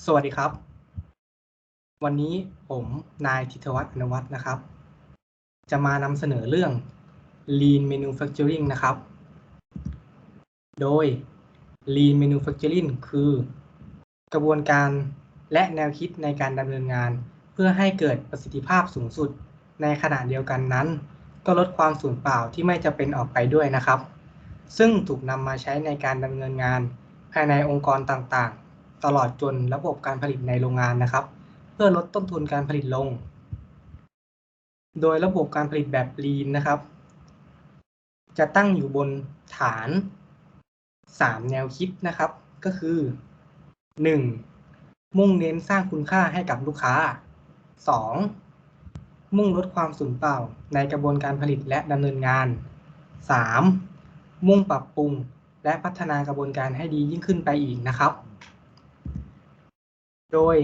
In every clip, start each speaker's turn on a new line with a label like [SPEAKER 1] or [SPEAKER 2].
[SPEAKER 1] สวัสดีครับ วันนี้ผมนายธิตวัฒน์อนุวัฒน์นะครับ จะมานำเสนอเรื่อง Lean Manufacturing นะครับ โดย Lean Manufacturing คือกระบวนการและแนวคิดในการดำเนินงาน เพื่อให้เกิดประสิทธิภาพสูงสุดในขณะเดียวกันนั้น ก็ลดความสูญเปล่าที่ไม่จะเป็นออกไปด้วยนะครับ ซึ่งถูกนำมาใช้ในการดำเนินงานภายในองค์กรต่างๆ ตลอดจนระบบการผลิตในโรงงานนะครับ เพื่อลดต้นทุนการผลิตลง โดยระบบการผลิตแบบ Lean นะครับ จะตั้งอยู่บนฐาน 3 แนวคิดนะครับ ก็คือ 1. มุ่งเน้นสร้างคุณค่าให้กับลูกค้า 2. มุ่งลดความสูญเปล่าในกระบวนการผลิตและดำเนินงาน 3. มุ่งปรับปรุงและพัฒนากระบวนการให้ดียิ่งขึ้นไปอีกนะครับ โดย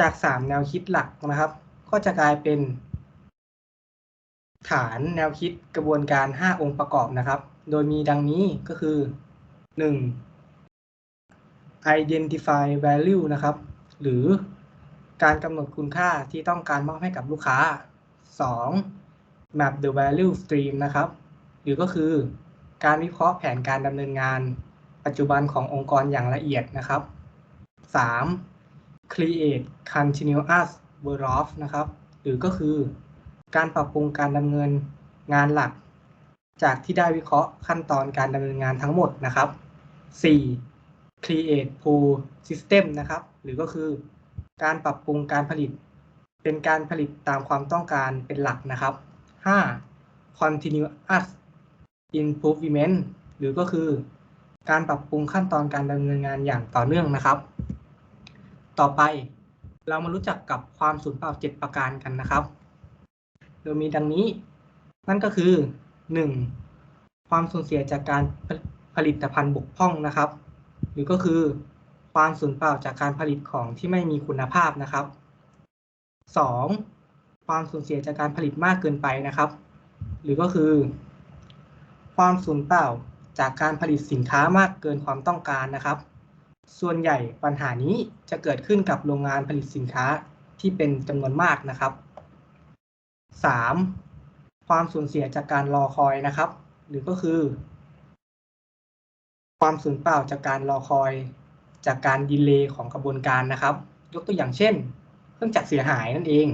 [SPEAKER 1] จาก 3 แนวคิดหลักนะครับ ก็จะกลายเป็น ฐานแนวคิดกระบวนการ 5 องค์ประกอบนะครับ โดยมีดังนี้ก็คือ 1. identify value นะครับ หรือการกำหนดคุณค่าที่ต้องการมอบให้กับลูกค้า 2. map the value stream นะครับ หรือก็คือการวิเคราะห์แผนการดำเนินงาน ปัจจุบันขององค์กรอย่างละเอียดนะครับ 3. create continuous w o r of นะครับ หรือก็คือการปรับปรุงการดำเนินงานหลัก จากที่ได้วิเคราะห์ขั้นตอนการดำเนินงานทั้งหมดนะครับ 4. create pull system นะครับ หรือก็คือการปรับปรุงการผลิต เป็นการผลิตตามความต้องการเป็นหลักนะครับ 5. continuous improvement หรือก็คือ การปรับปรุงขั้นตอนการดำเนินงานอย่างต่อเนื่องนะครับ ต่อไปเรามารู้จักกับความสูญเปล่า7ประการกันนะครับ โดยมีดังนี้ นั่นก็คือ 1. ความสูญเสียจากการผลิตภัณฑ์บกพร่องนะครับ หรือก็คือความสูญเปล่าจากการผลิตของที่ไม่มีคุณภาพนะครับ 2. ความสูญเสียจากการผลิตมากเกินไปนะครับ หรือก็คือ ความสูญเปล่าจากการผลิตสินค้ามากเกินความต้องการนะครับ ส่วนใหญ่ปัญหานี้จะเกิดขึ้นกับโรงงานผลิตสินค้าที่เป็นจำนวนมากนะครับ 3. ความสูญเสียจากการรอคอยนะครับ หรือก็คือ ความสูญเปล่าจากการรอคอย จากการดีเลย์ของกระบวนการนะครับ ยกตัวอย่างเช่น เครื่องจักรเสียหายนั่นเอง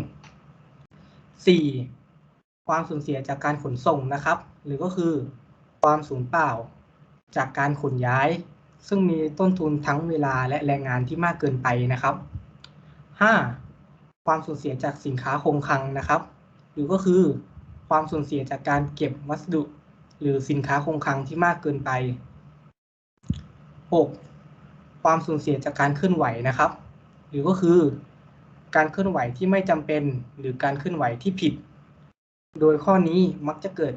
[SPEAKER 1] 4. ความสูญเสียจากการขนส่งนะครับ หรือก็คือ ความสูญเปล่าจากการขนย้าย ซึ่งมีต้นทุนทั้งเวลาและแรงงานที่มากเกินไปนะครับ 5. ความสูญเสียจากสินค้าคงคลังนะครับ หรือก็คือ ความสูญเสียจากการเก็บวัสดุ หรือสินค้าคงคลังที่มากเกินไป 6. ความสูญเสียจากการเคลื่อนไหวนะครับ หรือก็คือ การเคลื่อนไหวที่ไม่จำเป็น หรือการเคลื่อนไหวที่ผิด โดยข้อนี้มักจะเกิด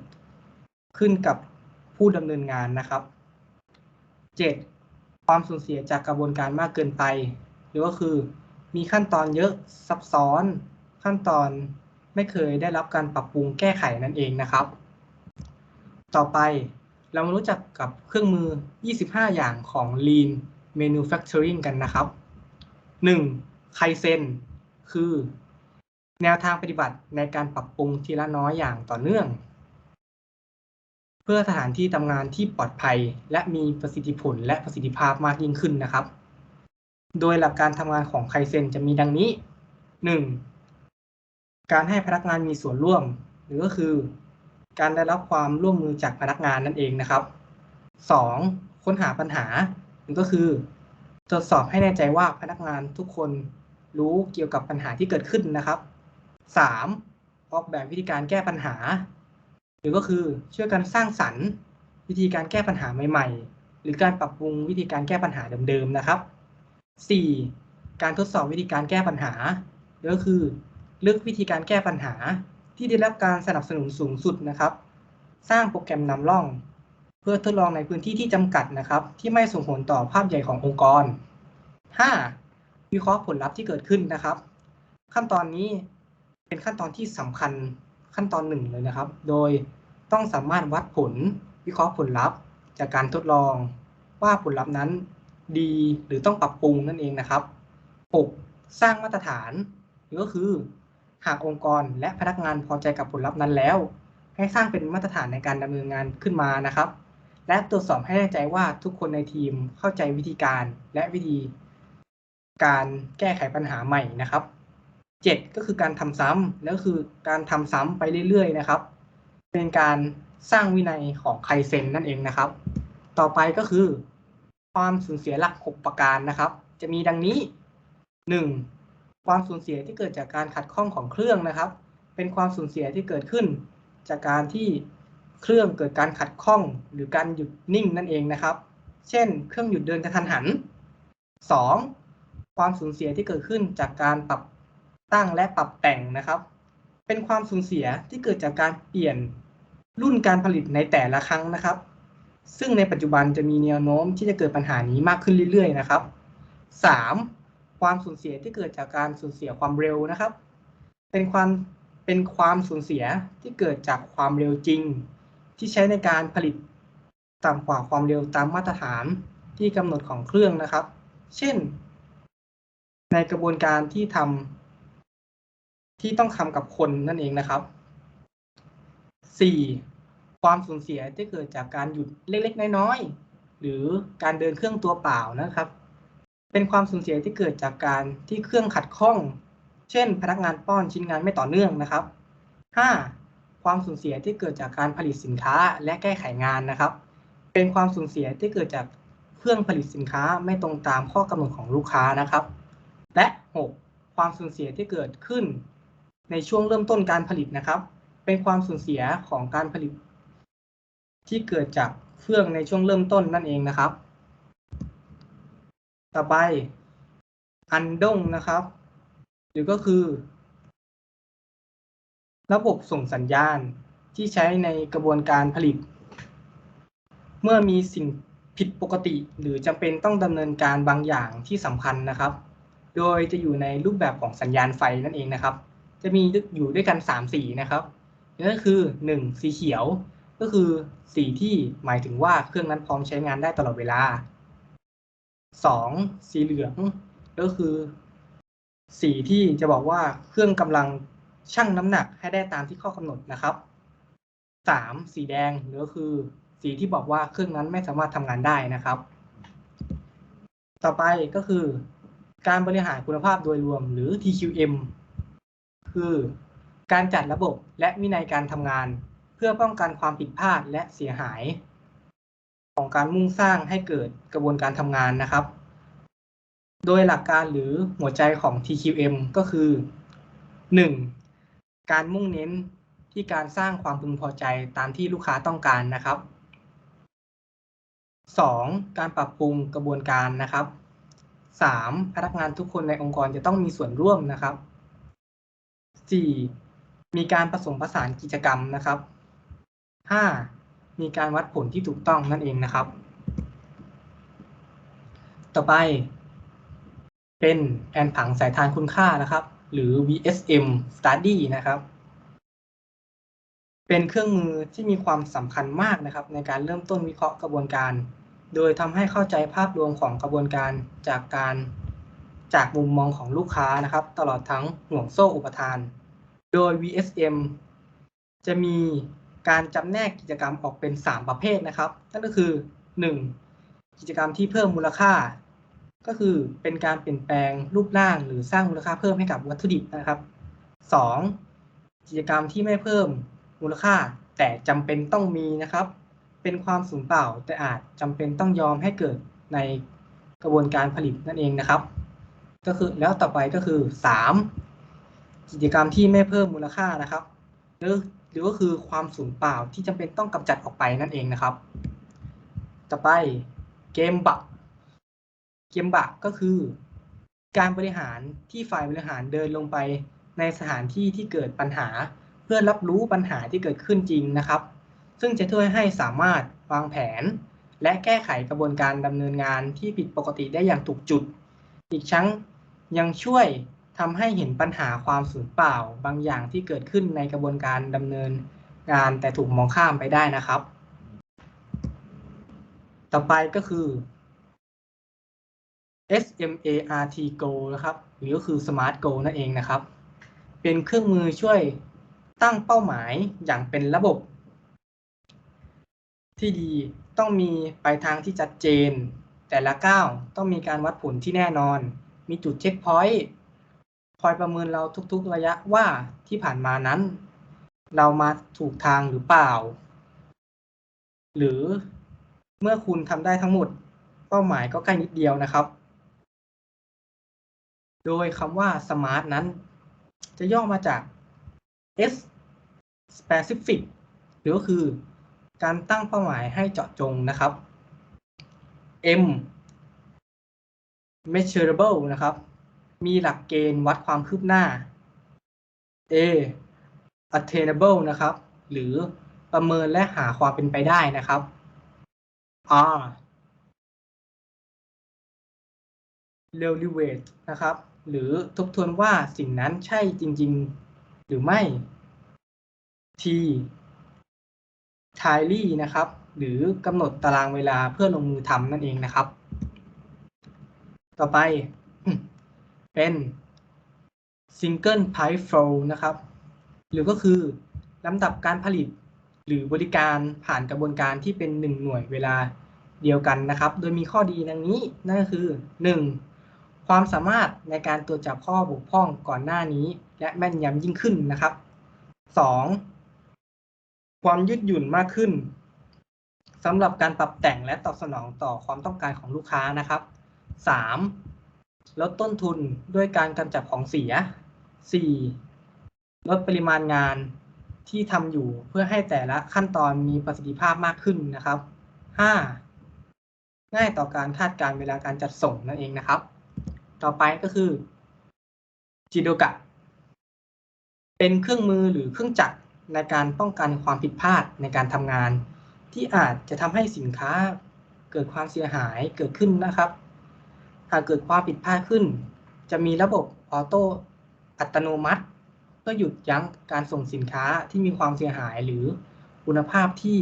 [SPEAKER 1] ขึ้นกับผู้ดำเนินงานนะครับ 7. ความสูญเสียจากกระบวนการมากเกินไป หรือก็คือ มีขั้นตอนเยอะซับซ้อนขั้นตอนไม่เคยได้รับการปรับปรุงแก้ไขนั่นเองนะครับ ต่อไปเรามารู้จักกับเครื่องมือ 25 อย่างของ Lean Manufacturing กันนะครับ 1. ไคเซนคือ แนวทางปฏิบัติในการปรับปรุงทีละน้อยอย่างต่อเนื่อง เพื่อสถานที่ทำงานที่ปลอดภัย และมีประสิทธิผลและประสิทธิภาพมากยิ่งขึ้นนะครับ โดยหลักการทำงานของไคเซนจะมีดังนี้ 1. การให้พนักงานมีส่วนร่วม หรือก็คือ การได้รับความร่วมมือจากพนักงานนั่นเองนะครับ 2. ค้นหาปัญหาหรือก็คือตรวจสอบให้แน่ใจว่าพนักงานทุกคนรู้เกี่ยวกับปัญหาที่เกิดขึ้นนะครับ 3. ออกแบบวิธีการแก้ปัญหา หรือก็คือช่วยกันสร้างสรรค์ วิธีการแก้ปัญหาใหม่ ๆ หรือการปรับปรุงวิธีการแก้ปัญหาเดิมๆนะครับ 4. การทดสอบวิธีการแก้ปัญหาหรือก็คือเลือกวิธีการแก้ปัญหาที่ได้รับการสนับสนุนสูงสุดนะครับ สร้างโปรแกรมนำร่อง เพื่อทดลองในพื้นที่ที่จำกัดนะครับ ที่ไม่ส่งผลต่อภาพใหญ่ขององค์กร 5. วิเคราะห์ผลลัพธ์ที่เกิดขึ้นนะครับ ขั้นตอนนี้เป็นขั้นตอนที่สำคัญ ขั้นตอนหนึ่งเลยนะครับ โดยต้องสามารถวัดผลวิเคราะห์ผลลัพธ์จากการทดลอง ว่าผลลัพธ์นั้นดีหรือต้องปรับปรุงนั่นเองนะครับ 6. สร้างมาตรฐานก็คือ หากองค์กรและพนักงานพอใจกับผลลัพธ์นั้นแล้ว ให้สร้างเป็นมาตรฐานในการดำเนินงานขึ้นมานะครับ และตรวจสอบให้แน่ใจว่าทุกคนในทีมเข้าใจวิธีการและวิธี การแก้ไขปัญหาใหม่นะครับ 7 ก็คือการทำซ้ำแล้วคือการทำซ้ำไปเรื่อยๆนะครับ เป็นการสร้างวินัยของไคเซนนั่นเองนะครับ ต่อไปก็คือ ความสูญเสียหลัก 6 ประการนะครับ จะมีดังนี้ 1. ความสูญเสียที่เกิดจากการขัดข้องของเครื่องนะครับ เป็นความสูญเสียที่เกิดขึ้น จากการที่เครื่องเกิดการขัดข้องหรือการหยุดนิ่งนั่นเองนะครับ เช่น เครื่องหยุดเดินกระทันหัน 2. ความสูญเสียที่เกิดขึ้นจากการปรับ ตั้งและปรับแต่งนะครับ เป็นความสูญเสียที่เกิดจากการเปลี่ยนรุ่นการผลิตในแต่ละครั้งนะครับ ซึ่งในปัจจุบันจะมีแนวโน้มที่จะเกิดปัญหานี้มากขึ้นเรื่อยๆ นะครับ 3. ความสูญเสียที่เกิดจากการสูญเสียความเร็วนะครับ เป็นความเป็นความสูญเสียที่เกิดจากความเร็วจริง ที่ใช้ในการผลิตต่ำกว่าความเร็วตามมาตรฐานที่กำหนดของเครื่องนะครับ เช่น ในกระบวนการที่ทำ ที่ต้องทำกับคนนั่นเองนะครับ 4. ความสูญเสียที่เกิดจากการหยุดเล็กๆ น้อยๆ หรือการเดินเครื่องตัวเปล่านะครับ เป็นความสูญเสียที่เกิดจากการที่เครื่องขัดข้อง เช่น พนักงานป้อนชิ้นงานไม่ต่อเนื่องนะครับ 5. ความสูญเสียที่เกิดจากการผลิตสินค้าและแก้ไขงานนะครับ เป็นความสูญเสียที่เกิดจากเครื่องผลิตสินค้าไม่ตรงตามข้อกำหนดของลูกค้านะครับ และ 6. ความสูญเสียที่เกิดขึ้น ในช่วงเริ่มต้นการผลิตนะครับ เป็นความสูญเสียของการผลิต ที่เกิดจากเครื่องในช่วงเริ่มต้นนั่นเองนะครับ ต่อไปอันดงนะครับ หรือก็คือ ระบบส่งสัญญาณที่ใช้ในกระบวนการผลิต เมื่อมีสิ่งผิดปกติหรือจำเป็นต้องดำเนินการบางอย่างที่สำคัญนะครับ โดยจะอยู่ในรูปแบบของสัญญาณไฟนั่นเองนะครับ จะมีอยู่ด้วยกัน3สีนะครับนั่นก็คือ 1. สีเขียวก็คือสีที่หมายถึงว่าเครื่องนั้นพร้อมใช้งานได้ตลอดเวลา 2. สีเหลืองก็คือ สีที่จะบอกว่าเครื่องกำลังชั่งน้ำหนักให้ได้ตามที่ข้อกำหนดนะครับ 3. สีแดงหรือก็คือ สีที่บอกว่าเครื่องนั้นไม่สามารถทำงานได้นะครับ ต่อไปก็คือ การบริหารคุณภาพโดยรวมหรือ TQM คือการจัดระบบและวินัยการทำงาน เพื่อป้องกันความผิดพลาดและเสียหาย ของการมุ่งสร้างให้เกิดกระบวนการทำงานนะครับ โดยหลักการหรือหัวใจของ TQM ก็คือ 1. การมุ่งเน้นที่การสร้างความพึงพอใจตามที่ลูกค้าต้องการนะครับ 2. การปรับปรุงกระบวนการนะครับ 3. พนักงานทุกคนในองค์กรจะต้องมีส่วนร่วมนะครับ 4. มีการผสมผสานกิจกรรมนะครับ 5. มีการวัดผลที่ถูกต้องนั่นเองนะครับ ต่อไป เป็นแผนผังสายทานคุณค่านะครับ หรือ VSM Study นะครับ เป็นเครื่องมือที่มีความสำคัญมากนะครับ ในการเริ่มต้นวิเคราะห์กระบวนการ โดยทำให้เข้าใจภาพรวมของกระบวนการจากการ จากมุมมองของลูกค้านะครับ ตลอดทั้งห่วงโซ่อุปทาน โดย VSM จะมีการจำแนกกิจกรรมออกเป็น 3 ประเภทนะครับ นั่นก็คือ 1. กิจกรรมที่เพิ่มมูลค่า ก็คือเป็นการเปลี่ยนแปลงรูปร่าง หรือสร้างมูลค่าเพิ่มให้กับวัตถุดิบนะครับ 2. กิจกรรมที่ไม่เพิ่มมูลค่า แต่จำเป็นต้องมีนะครับ เป็นความสูญเปล่าแต่อาจจำเป็นต้องยอมให้เกิดในกระบวนการผลิตนั่นเองนะครับ ก็คือแล้วต่อไปก็คือ 3. กิจกรรมที่ไม่เพิ่มมูลค่านะครับ หรือหรือก็คือความสูญเปล่าที่จำเป็นต้องกำจัดออกไปนั่นเองนะครับ ต่อไปเกมบักเกมบักก็คือ การบริหารที่ฝ่ายบริหารเดินลงไปในสถานที่ที่เกิดปัญหา เพื่อรับรู้ปัญหาที่เกิดขึ้นจริงนะครับ ซึ่งจะช่วยให้สามารถวางแผน และแก้ไขกระบวนการดำเนินงานที่ผิดปกติได้อย่างถูกจุด อีกทั้ง ยังช่วยทำให้เห็นปัญหาความสูญเปล่าบางอย่างที่เกิดขึ้นในกระบวนการดำเนินงานแต่ถูกมองข้ามไปได้นะครับ ต่อไปก็คือ SMART Go นะครับหรือก็คือ Smart Go นั่นเองนะครับ เป็นเครื่องมือช่วยตั้งเป้าหมายอย่างเป็นระบบ ที่ดีต้องมีไปทางที่ชัดเจน แต่ละก้าวต้องมีการวัดผลที่แน่นอน มีจุดเช็คพอยต์คอยประเมินเราทุกๆระยะว่าที่ผ่านมานั้น เรามาถูกทางหรือเปล่า หรือเมื่อคุณทำได้ทั้งหมด เป้าหมายก็ใกล้นิดเดียวนะครับ โดยคำว่า smart นั้น จะย่อมาจาก S specific หรือก็คือ การตั้งเป้าหมายให้เจาะจงนะครับ M measurable นะครับ มีหลักเกณฑ์วัดความคืบหน้า A attainable นะครับ หรือประเมินและหาความเป็นไปได้นะครับ R relevate นะครับ หรือทบทวนว่าสิ่งนั้นใช่จริง ๆ หรือไม่ T timely นะครับ หรือกำหนดตารางเวลาเพื่อลงมือทำนั่นเองนะครับ ต่อไปเป็น single pipe flow นะครับ หรือก็คือลำดับการผลิตหรือบริการผ่านกระบวนการที่เป็นหนึ่งหน่วยเวลาเดียวกันนะครับ โดยมีข้อดีดังนี้นั่นก็คือ 1. ความสามารถในการตรวจจับข้อบกพร่องก่อนหน้านี้ และแม่นยำยิ่งขึ้นนะครับ 2. ความยืดหยุ่นมากขึ้นสำหรับการปรับแต่งและตอบสนองต่อความต้องการของลูกค้านะครับ 3. ลดต้นทุนด้วยการกำจัดของเสีย 4. ลดปริมาณงานที่ทำอยู่เพื่อให้แต่ละขั้นตอนมีประสิทธิภาพมากขึ้นนะครับ 5. ง่ายต่อการคาดการเวลาการจัดส่งนั่นเองนะครับ ต่อไปก็คือจิโดกะ เป็นเครื่องมือหรือเครื่องจักรในการป้องกันความผิดพลาดในการทำงาน ที่อาจจะทำให้สินค้าเกิดความเสียหายเกิดขึ้นนะครับ หากเกิดความผิดพลาดขึ้น จะมีระบบออโต้อัตโนมัติ เพื่อหยุดยั้งการส่งสินค้าที่มีความเสียหายหรือคุณภาพที่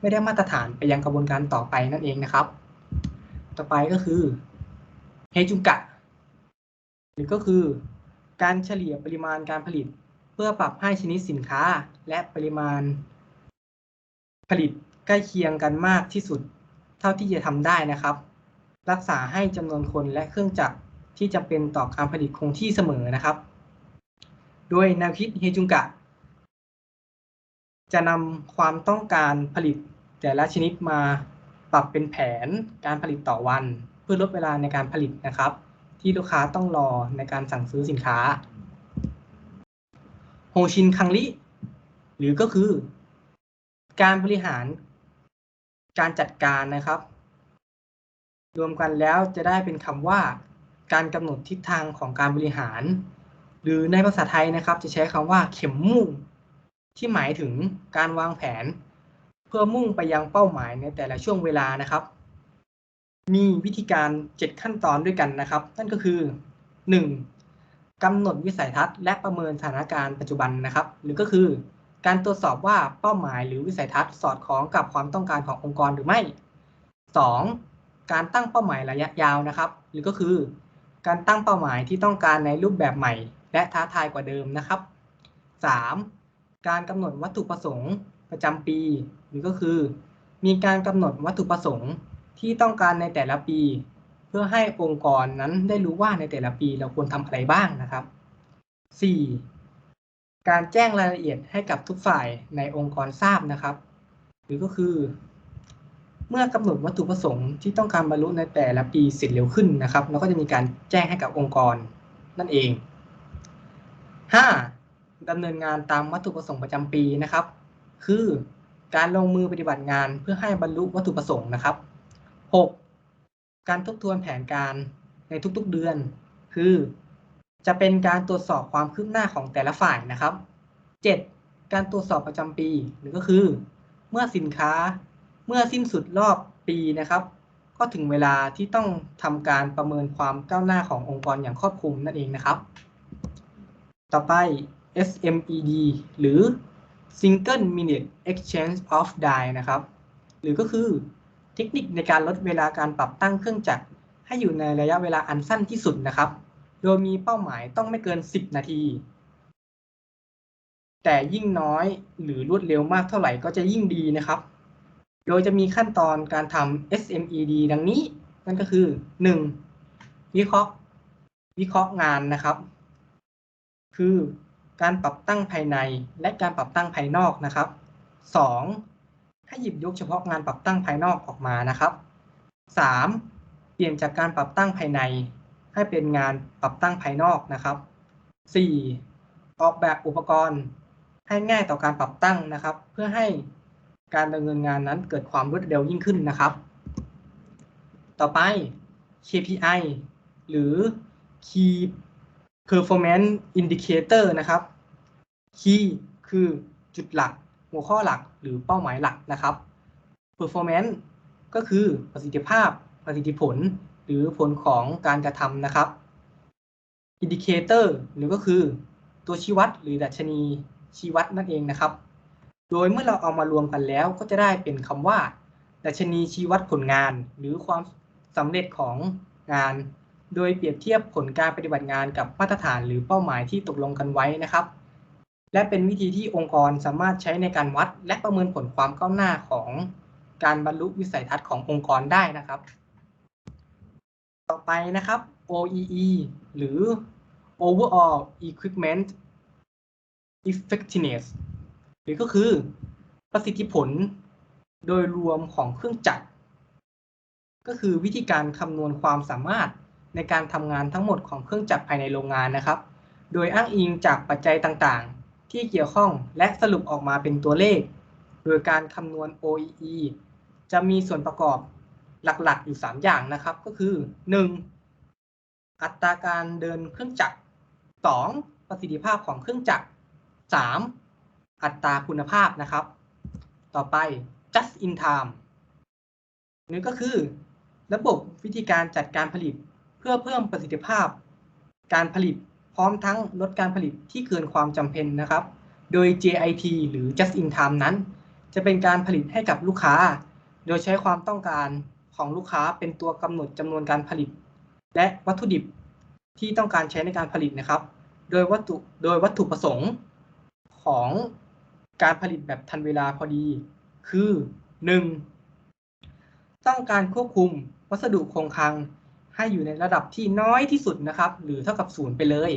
[SPEAKER 1] ไม่ได้มาตรฐานไปยังกระบวนการต่อไปนั่นเองนะครับ ต่อไปก็คือเฮจุกะ หรือก็คือการเฉลี่ยปริมาณการผลิต เพื่อปรับให้ชนิดสินค้าและปริมาณ ผลิตใกล้เคียงกันมากที่สุด เท่าที่จะทำได้นะครับ รักษาให้จำนวนคนและเครื่องจักรที่จำเป็นต่อการผลิตคงที่เสมอนะครับ โดยแนวคิดเฮจุงกะ จะนำความต้องการผลิตแต่ละชนิดมาปรับเป็นแผนการผลิตต่อวัน เพื่อลดเวลาในการผลิตนะครับ ที่ลูกค้าต้องรอในการสั่งซื้อสินค้าโฮชินคังริหรือก็คือ การบริหารการจัดการนะครับ รวมกันแล้วจะได้เป็นคำว่า การกำหนดทิศทางของการบริหาร หรือในภาษาไทยนะครับ จะใช้คำว่าเข็มมุ่ง ที่หมายถึงการวางแผน เพื่อมุ่งไปยังเป้าหมายในแต่ละช่วงเวลานะครับ มีวิธีการ 7 ขั้นตอนด้วยกันนะครับ นั่นก็คือ 1. กำหนดวิสัยทัศน์และประเมินสถานการณ์ปัจจุบันนะครับ หรือก็คือ การตรวจสอบว่าเป้าหมายหรือวิสัยทัศน์สอดคล้องกับความต้องการขององค์กรหรือไม่ 2. การตั้งเป้าหมายระยะยาวนะครับ หรือก็คือ การตั้งเป้าหมายที่ต้องการในรูปแบบใหม่ และท้าทายกว่าเดิมนะครับ 3. การกำหนดวัตถุประสงค์ประจำปี หรือก็คือ มีการกำหนดวัตถุประสงค์ที่ต้องการในแต่ละปี เพื่อให้องค์กรนั้นได้รู้ว่าในแต่ละปีเราควรทำอะไรบ้างนะครับ 4. การแจ้งรายละเอียดให้กับทุกฝ่ายในองค์กรทราบนะครับ หรือก็คือ เมื่อกำหนดวัตถุประสงค์ที่ต้องการบรรลุในแต่ละปีเสร็จเร็วขึ้นนะครับเราก็จะมีการแจ้งให้กับองค์กรนั่นเอง 5. ดำเนินงานตามวัตถุประสงค์ประจำปีนะครับ คือการลงมือปฏิบัติงานเพื่อให้บรรลุวัตถุประสงค์นะครับ 6. การทบทวนแผนการในทุกๆเดือน คือ จะเป็นการตรวจสอบความคืบหน้าของแต่ละฝ่ายนะครับ 7. การตรวจสอบประจำปีหรือก็คือ เมื่อสินค้า เมื่อสิ้นสุดรอบปีนะครับ ก็ถึงเวลาที่ต้องทำการประเมินความก้าวหน้าขององค์กรอย่างครอบคลุมนั่นเองนะครับ ต่อไป SMED หรือ Single Minute Exchange of Die นะครับ หรือก็คือเทคนิคในการลดเวลาการปรับตั้งเครื่องจักร ให้อยู่ในระยะเวลาอันสั้นที่สุดนะครับ โดยมีเป้าหมายต้องไม่เกิน 10 นาที แต่ยิ่งน้อยหรือรวดเร็วมากเท่าไหร่ก็จะยิ่งดีนะครับ โดยจะมีขั้นตอนการทำ SMED ดังนี้ นั่นก็คือ 1. วิเคราะห์ วิเคราะห์งานนะครับ คือการปรับตั้งภายในและการปรับตั้งภายนอกนะครับ 2. ให้หยิบยกเฉพาะงานปรับตั้งภายนอกออกมานะครับ 3. เปลี่ยนจากการปรับตั้งภายใน ให้เป็นงานปรับตั้งภายนอกนะครับ 4. ออกแบบอุปกรณ์ให้ง่ายต่อการปรับตั้งนะครับ เพื่อให้ การดำเนินงานนั้นเกิดความรวดเร็วยิ่งขึ้นนะครับ ต่อไป KPI หรือ Key Performance Indicator นะครับ Key คือจุดหลัก หัวข้อหลักหรือเป้าหมายหลักนะครับ Performance ก็คือประสิทธิภาพ ประสิทธิผล หรือผลของการกระทำนะครับ Indicator หรือก็คือตัวชี้วัดหรือดัชนีชี้วัดนั่นเองนะครับ โดยเมื่อเราเอามารวมกันแล้วก็จะได้เป็นคำว่า ดัชนีชี้วัดผลงาน หรือความสำเร็จของงาน โดยเปรียบเทียบผลการปฏิบัติงานกับมาตรฐานหรือเป้าหมายที่ตกลงกันไว้นะครับ และเป็นวิธีที่องค์กรสามารถใช้ในการวัด และประเมินผลความก้าวหน้าของการบรรลุวิสัยทัศน์ขององค์กรได้นะครับ ต่อไปนะครับ OEE หรือ Overall Equipment Effectiveness รือก็คือประสิทธิผลโดยรวมของเครื่องจักร ก็คือวิธีการคำนวณความสามารถในการทำงานทั้งหมดของเครื่องจักรภายในโรงงานนะครับ โดยอ้างอิงจากปัจจัยต่างๆ ที่เกี่ยวข้องและสรุปออกมาเป็นตัวเลข โดยการคำนวณ OEE จะมีส่วนประกอบหลักๆ อยู่ 3 อย่างนะครับ ก็คือ 1. อัตราการเดินเครื่องจักร 2. ประสิทธิภาพของเครื่องจักร 3. อัตราคุณภาพนะครับ ต่อไป just in time นี่ก็คือ ระบบวิธีการจัดการผลิตเพื่อเพิ่มประสิทธิภาพ การผลิตพร้อมทั้งลดการผลิตที่เกินความจำเป็นนะครับ โดย JIT หรือ just in time นั้น จะเป็นการผลิตให้กับลูกค้า โดยใช้ความต้องการของลูกค้าเป็นตัวกำหนดจำนวนการผลิต และวัตถุดิบที่ต้องการใช้ในการผลิตนะครับ โดยวัตถุโดยวัตถุประสงค์ของ การผลิตแบบทันเวลาพอดี คือ 1. ต้องการควบคุมวัสดุคงคลังให้อยู่ในระดับที่น้อยที่สุดนะครับ หรือเท่ากับศูนย์ไปเลย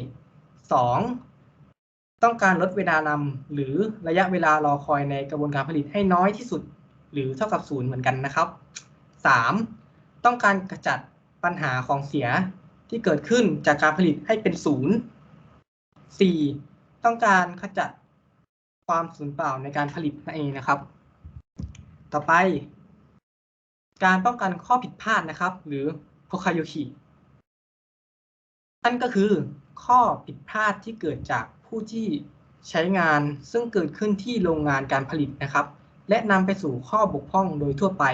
[SPEAKER 1] 2. ต้องการลดเวลานำหรือระยะเวลารอคอยในกระบวนการผลิตให้น้อยที่สุด หรือเท่ากับศูนย์เหมือนกันนะครับ 3. ต้องการกระจัดปัญหาของเสียที่เกิดขึ้นจากการผลิตให้เป็นศูนย์ 4. ต้องการขจัด ความสูญเปล่าในการผลิตนั่นเองนะครับ ต่อไป การป้องกันข้อผิดพลาดนะครับ หรือโพคายโยคินั่นก็คือข้อผิดพลาดที่เกิดจากผู้ที่ใช้งานซึ่งเกิดขึ้นที่โรงงานการผลิตนะครับ และนำไปสู่ข้อบกพร่องโดยทั่วไป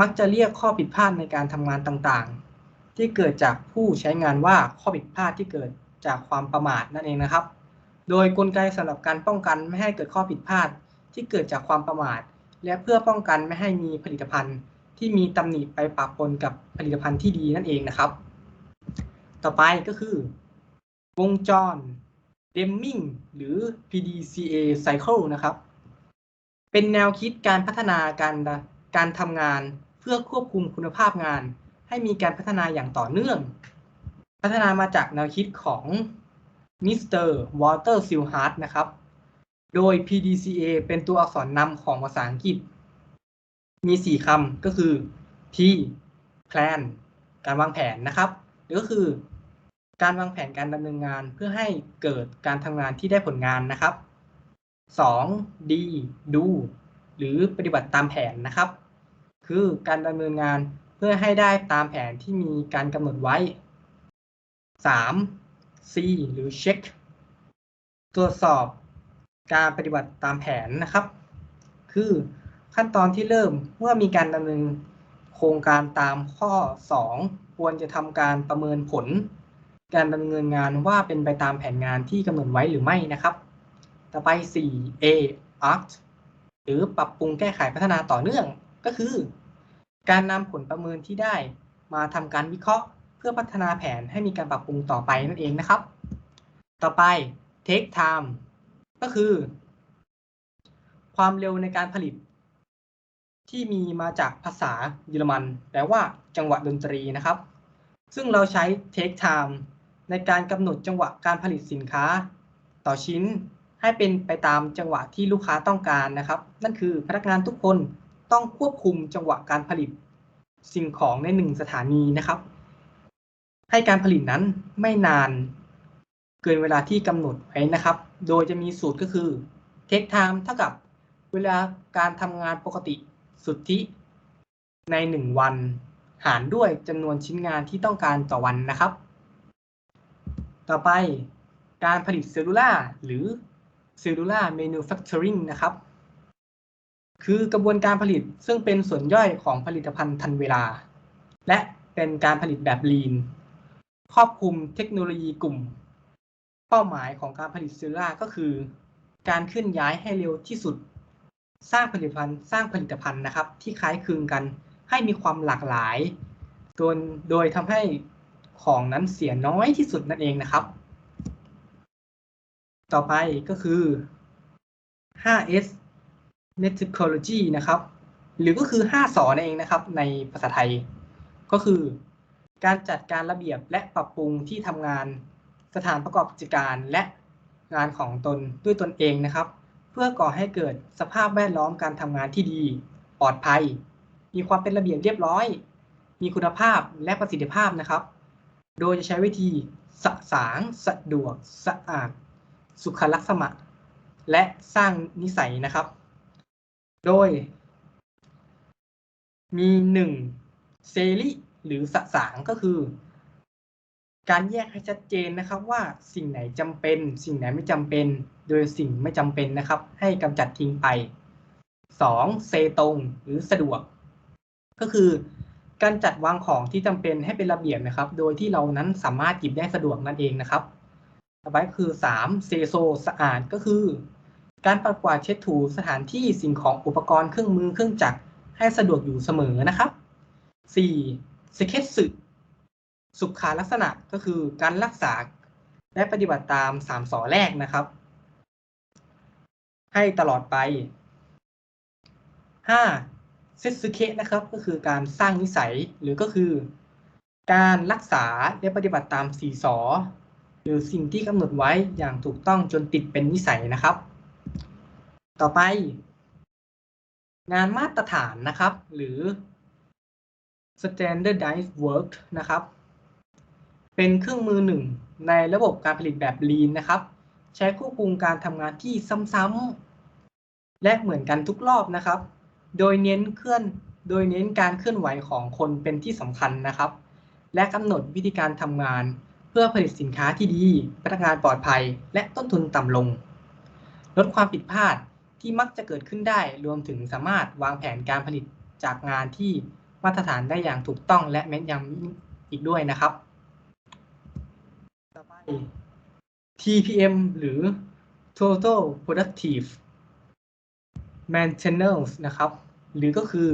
[SPEAKER 1] มักจะเรียกข้อผิดพลาดในการทำงานต่างๆ ที่เกิดจากผู้ใช้งานว่าข้อผิดพลาดที่เกิดจากความประมาทนั่นเองนะครับ โดยกลไกสำหรับการป้องกันไม่ให้เกิดข้อผิดพลาดที่เกิดจากความประมาท และเพื่อป้องกันไม่ให้มีผลิตภัณฑ์ ที่มีตำหนิไปปะปนกับผลิตภัณฑ์ที่ดีนั่นเองนะครับ ต่อไปก็คือ วงจร Deming หรือ PDCA Cycle นะครับ เป็นแนวคิดการพัฒนาการการทำงานเพื่อควบคุมคุณภาพงาน ให้มีการพัฒนาอย่างต่อเนื่อง พัฒนามาจากแนวคิดของ มิสเตอร์วอเตอร์ซิลฮาร์ดนะครับ โดย PDCA เป็นตัวอักษรนำของภาษาอังกฤษ มี 4คำก็คือ P plan การวางแผนนะครับหรือก็คือ การวางแผนการดำเนินงานเพื่อให้เกิดการทำงานที่ได้ผลงานนะครับ 2. D do หรือปฏิบัติตามแผนนะครับ คือการดำเนินงานเพื่อให้ได้ตามแผนที่มีการกำหนดไว้ 3. C หรือ check ตรวจสอบการปฏิบัติตามแผนนะครับ คือขั้นตอนที่เริ่มเมื่อมีการดำเนินโครงการตามข้อ 2 ควรจะทำการประเมินผล การดำเนินงานว่าเป็นไปตามแผนงานที่กำหนดไว้หรือไม่นะครับ ต่อไป 4 A Act หรือปรับปรุงแก้ไขพัฒนาต่อเนื่องก็คือ การนำผลประเมินที่ได้มาทำการวิเคราะห์ พื่อพัฒนาแผนให้มีการปรับปรุงต่อไปนั่นเองนะครับ ต่อไป take time ก็คือ ความเร็วในการผลิต ที่มีมาจากภาษาเยอรมันแปลว่าจังหวะดนตรีนะครับ ซึ่งเราใช้ take time ในการกำหนดจังหวะการผลิตสินค้า ต่อชิ้นให้เป็นไปตามจังหวะที่ลูกค้าต้องการนะครับ นั่นคือพนักงานทุกคนต้องควบคุมจังหวะการผลิต สิ่งของในหนึ่งสถานีนะครับ ให้การผลิตนั้นไม่นานเกินเวลาที่กำหนดไว้นะครับ โดยจะมีสูตรก็คือ take time เท่ากับเวลาการทำงานปกติสุทธิใน 1 วัน หารด้วยจำนวนชิ้นงานที่ต้องการต่อวันนะครับ ต่อไปการผลิตเซลลูล่าหรือ cellular manufacturing นะครับ คือกระบวนการผลิตซึ่งเป็นส่วนย่อยของผลิตภัณฑ์ทันเวลา และเป็นการผลิตแบบ lean ครอบคลุมเทคโนโลยีกลุ่ม เป้าหมายของการผลิตเซลลูล่าก็คือ การเคลื่อนย้ายให้เร็วที่สุด สร้างผลิตภัณฑ์ สร้างผลิตภัณฑ์นะครับ ที่คล้ายคลึงกันให้มีความหลากหลายโดยโดยทำให้ของนั้นเสียน้อยที่สุดนั่นเองนะครับ ต่อไปก็คือ 5S methodology นะครับ หรือก็คือ 5สอนั่นเองนะครับ ในภาษาไทย ก็คือ การจัดการระเบียบและปรับปรุงที่ทำงานสถานประกอบกิจการและงานของตนด้วยตนเองนะครับ เพื่อก่อให้เกิดสภาพแวดล้อมการทำงานที่ดี ปลอดภัย มีความเป็นระเบียบเรียบร้อย มีคุณภาพและประสิทธิภาพนะครับ โดยจะใช้วิธีสะสาง สะดวก สะอาด สุขลักษณะและสร้างนิสัยนะครับ โดย มีหนึ่งเซริ หรือสสางก็คือ การแยกให้ชัดเจนนะครับว่าสิ่งไหนจำเป็น สิ่งไหนไม่จำเป็น โดยสิ่งไม่จำเป็นนะครับ ให้กำจัดทิ้งไป 2. เซตรงหรือสะดวก ก็คือ การจัดวางของที่จำเป็นให้เป็นระเบียบนะครับ โดยที่เรานั้นสามารถหยิบได้สะดวกนั่นเองนะครับต่อไปคือ 3. เซโซสะอาดก็คือ การปัดกวาดเช็ดถูสถานที่สิ่งของอุปกรณ์เครื่องมือเครื่องจักรให้สะดวกอยู่เสมอนะครับ 4. สเก็ตสึสุขาลักษณะก็คือการรักษาและปฏิบัติตาม3สอแรกนะครับ ให้ตลอดไป 5. เซสึเคนะครับ ก็คือการสร้างนิสัยหรือก็คือ การรักษาและปฏิบัติตาม4สอหรือสิ่งที่กำหนดไว้อย่างถูกต้องจนติดเป็นนิสัยนะครับ ต่อไป งานมาตรฐานนะครับ หรือ standardized work นะครับ เป็นเครื่องมือหนึ่งในระบบการผลิตแบบ lean นะครับ ใช้ควบคุมการทำงานที่ซ้ำๆและเหมือนกันทุกรอบนะครับ โดยเน้นเคลื่อน โดยเน้นการเคลื่อนไหวของคนเป็นที่สำคัญนะครับ และกำหนดวิธีการทำงานเพื่อผลิตสินค้าที่ดี พนักงานปลอดภัย และต้นทุนต่ำลง ลดความผิดพลาดที่มักจะเกิดขึ้นได้ รวมถึงสามารถวางแผนการผลิตจากงานที่ มาตรฐานได้อย่างถูกต้องและแม่นยำอีกด้วยนะครับ ต่อไป TPM หรือ Total Productive Maintenance นะครับ หรือก็คือ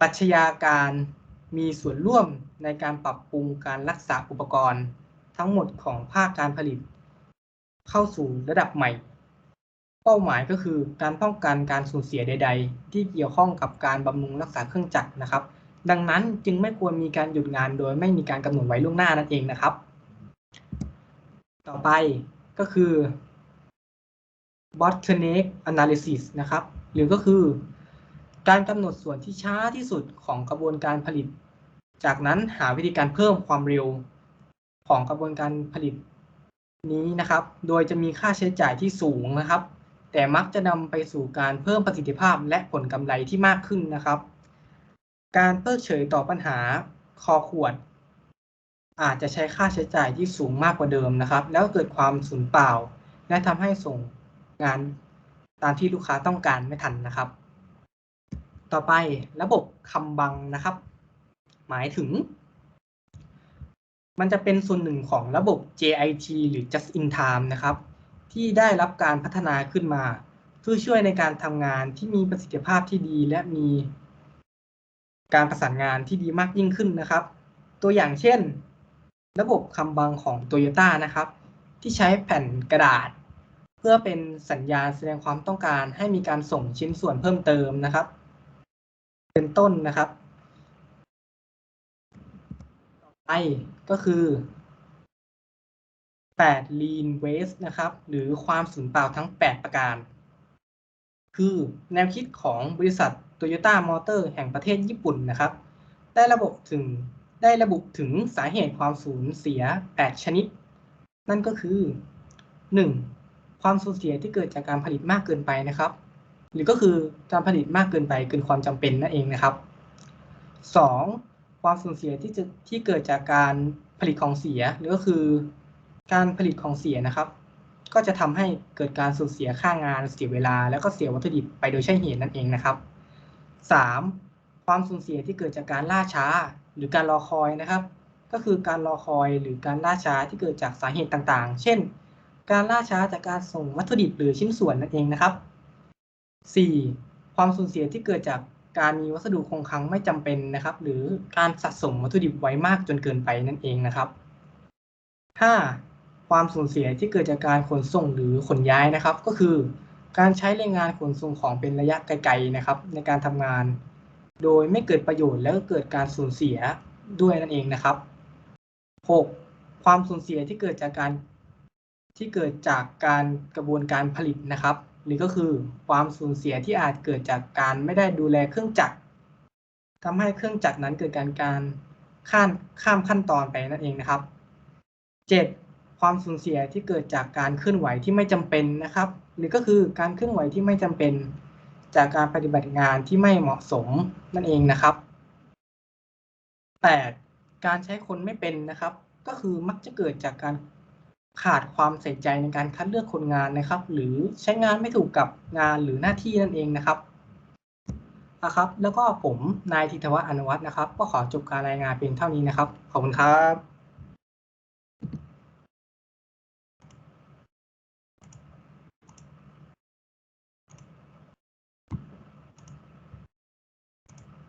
[SPEAKER 1] ปรัชญาการมีส่วนร่วมในการปรับปรุงการรักษาอุปกรณ์ ทั้งหมดของภาคการผลิต เข้าสู่ระดับใหม่ เป้าหมายก็คือการป้องกันการสูญเสียใด ๆ ที่เกี่ยวข้องกับการบำรุงรักษาเครื่องจักรนะครับ ดังนั้นจึงไม่ควรมีการหยุดงานโดยไม่มีการกำหนดไว้ล่วงหน้านั่นเองนะครับ ต่อไปก็คือ bottleneck analysis นะครับ หรือก็คือการกำหนดส่วนที่ช้าที่สุดของกระบวนการผลิต จากนั้นหาวิธีการเพิ่มความเร็วของกระบวนการผลิตนี้นะครับ โดยจะมีค่าใช้จ่ายที่สูงนะครับ แต่มักจะนำไปสู่การเพิ่มประสิทธิภาพและผลกำไรที่มากขึ้นนะครับ การเพิกเฉยต่อปัญหาคอขวด อาจจะใช้ค่าใช้จ่ายที่สูงมากกว่าเดิมนะครับ แล้วเกิดความสูญเปล่า และทำให้ส่งงานตามที่ลูกค้าต้องการไม่ทันนะครับ ต่อไประบบคำบังนะครับ หมายถึง มันจะเป็นส่วนหนึ่งของระบบ JIT หรือ Just in Time นะครับ ที่ได้รับการพัฒนาขึ้นมา เพื่อช่วยในการทำงานที่มีประสิทธิภาพที่ดีและมี การประสานงานที่ดีมากยิ่งขึ้นนะครับ ตัวอย่างเช่น ระบบคำบังของ Toyota นะครับ ที่ใช้แผ่นกระดาษ เพื่อเป็นสัญญาณแสดงความต้องการให้มีการส่งชิ้นส่วนเพิ่มเติมนะครับ เป็นต้นนะครับต่อไปก็คือ8 lean waste นะครับ หรือความสูญเปล่าทั้ง 8 ประการ คือแนวคิดของบริษัท Toyota Motor แห่งประเทศญี่ปุ่นนะครับ ได้ระบบถึงได้ระบุถึงสาเหตุความสูญเสีย 8 ชนิด นั่นก็คือ 1. ความสูญเสียที่เกิดจากการผลิตมากเกินไปนะครับ หรือก็คือการผลิตมากเกินไปเกินความจำเป็นนั่นเองนะครับ 2. ความสูญเสียที่จะที่เกิดจากการผลิตของเสีย หรือก็คือ การผลิตของเสียนะครับ ก็จะทำให้เกิดการสูญเสียค่างานเสียเวลา แล้วก็เสียวัตถุดิบไปโดยใช่เหตุนั่นเองนะครับ 3. ความสูญเสียที่เกิดจากการล่าช้า หรือการรอคอยนะครับ ก็คือการรอคอยหรือการล่าช้าที่เกิดจากสาเหตุต่างๆ เช่น การล่าช้าจากการส่งวัตถุดิบหรือชิ้นส่วนนั่นเองนะครับ 4. ความสูญเสียที่เกิดจากการมีวัสดุคงคลังไม่จำเป็นนะครับ หรือการสะสมวัตถุดิบไว้มากจนเกินไปนั่นเองนะครับ 5. ความสูญเสียที่เกิดจากการขนส่งหรือขนย้ายนะครับ ก็คือ การใช้แรงงานขนส่งของเป็นระยะไกลๆนะครับ ในการทำงาน โดยไม่เกิดประโยชน์แล้วก็เกิดการสูญเสียด้วยนั่นเองนะครับ 6. ความสูญเสียที่เกิดจากการที่เกิดจากการกระบวนการผลิตนะครับ หรือก็คือความสูญเสียที่อาจเกิดจากการไม่ได้ดูแลเครื่องจักรทำให้เครื่องจักรนั้นเกิดการการข้ามข้ามขั้นตอนไปนั่นเองนะครับ 7. ความสูญเสียที่เกิดจากการเคลื่อนไหวที่ไม่จำเป็นนะครับ หรือก็คือการเคลื่อนไหวที่ไม่จำเป็นจากการปฏิบัติงานที่ไม่เหมาะสมนั่นเองนะครับ 8. การใช้คนไม่เป็นนะครับ ก็คือมักจะเกิดจากการขาดความใส่ใจในการคัดเลือกคนงานนะครับ หรือใช้งานไม่ถูกกับงานหรือหน้าที่นั่นเองนะครับนะครับ แล้วก็ผมนายธิตวัฒน์อนุวัฒน์นะครับ ก็ขอจบการรายงานเพียงเท่านี้นะครับ ขอบคุณครับ